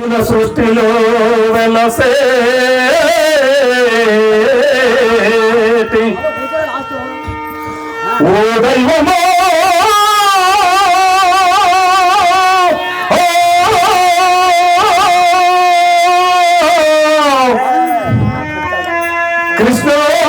సృష్టిలో వెలసే. ఓ దైవమో. కృష్ణ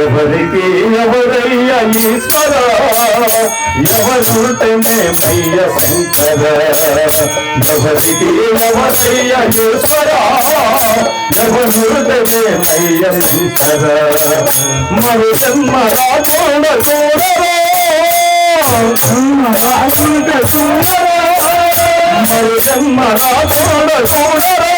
ఎవరికి ఎవరయ్య ఈశ్వర ఎవరుంటేనే మయ్య శంకర? ఎవరికి ఎవరయ్య ఈశ్వర ఎవరుంటేనే మయ్య శంకర? మరు జన్మ రాజోడ చూడరా జన్మ రాజోడ చూడరా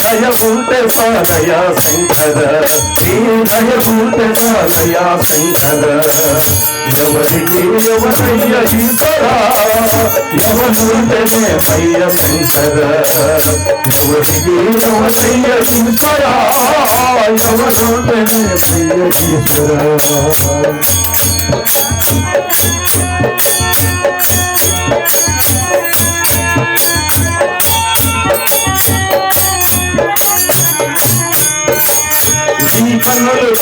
దయముంటే శంకర దయముంటే శంకర ఎవరికి ఎవరయ్య ఈశ్వరా ఎవరుంటేనే మయ్య శంకర ఎవరికి ఎవరయ్య ఈశ్వరా ఎవరుంటేనే మయ్య ఈశ్వర ఈ కన్నులు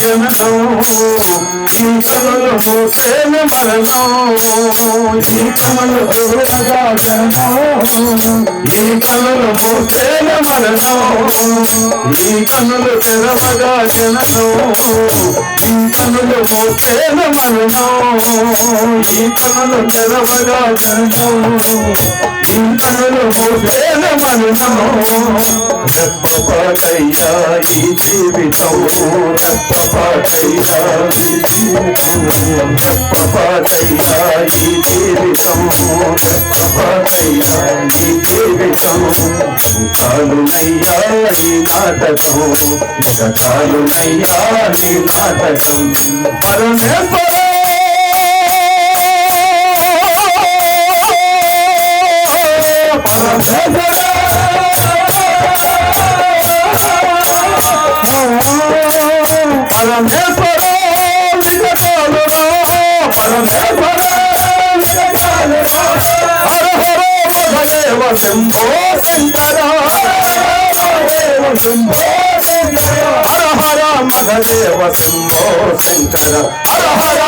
జననం ఈ కన్నులు మూసేన మరణం. ఈ కన్నులు తెరవగా జననం ఈ కన్నులు మూసేన మరణం. ఈ కన్నులు తెరవగా జననం ఈ కన్నులు మూసేన మరణం. ఈ కన్నులు తెరవగా జననం ఈ మరణం. రెప్పపాటయ్యా ఈ జీవితం రెప్పపాటయ్యా ఈ జీవితం రెప్పపాటయ్యా ఈ జీవితం రెప్పపాటయ్యా ఈ జీవితం చాలునయ్యా ఈ నాటకం ఇక చాలునయ్యా నాటకం శంభో శంకర శంభో హర హర మహదేవ శంభో శంకర. హర హర మహదేవ శంభో శంకర. శంకర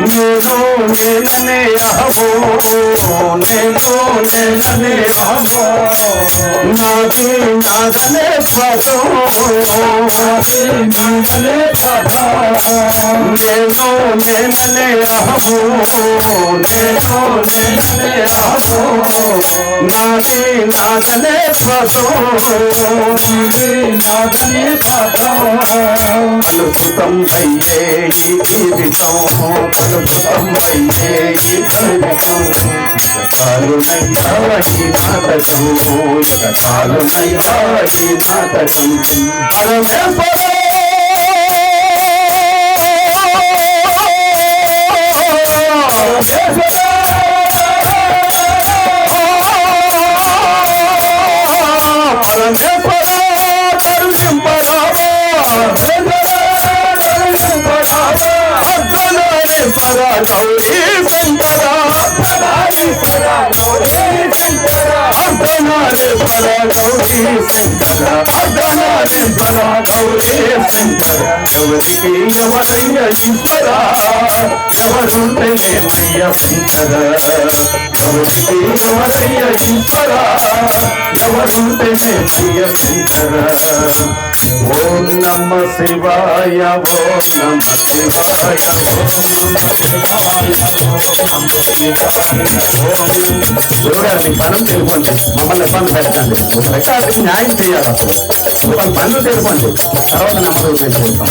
नीलो नीलने अहो नीलो नीलने अहो नादी नादने पदो नादी नादने पदो नीलो नीलने अहो नीलो नीलने अहो नादी नादने पदो नादी नादने पदो अल्पतम भैये ही जीवितों కారుణయ్యాయి నాటకం కారుణయ్యాయి నాటకం అరవే Yes, yes, yes. సదా నౌరీ సంపద సదా సదా నౌరీ అర్ధనాలు బలాలౌరి శంకర అర్ధనాలు బలాలౌరి శంకర ఎవరికి ఓం నమ శివాయ ఓం శివాయ ఓం శివాయ ఓం నమ శివాయ. చూడాలి మనం మమ్మల్ని ఇబ్బంది పెట్టండి రికార్డుకి న్యాయం చేయాలి అసలు పనులు తెలుపండి తర్వాత నెమ్మది చేస్తాం.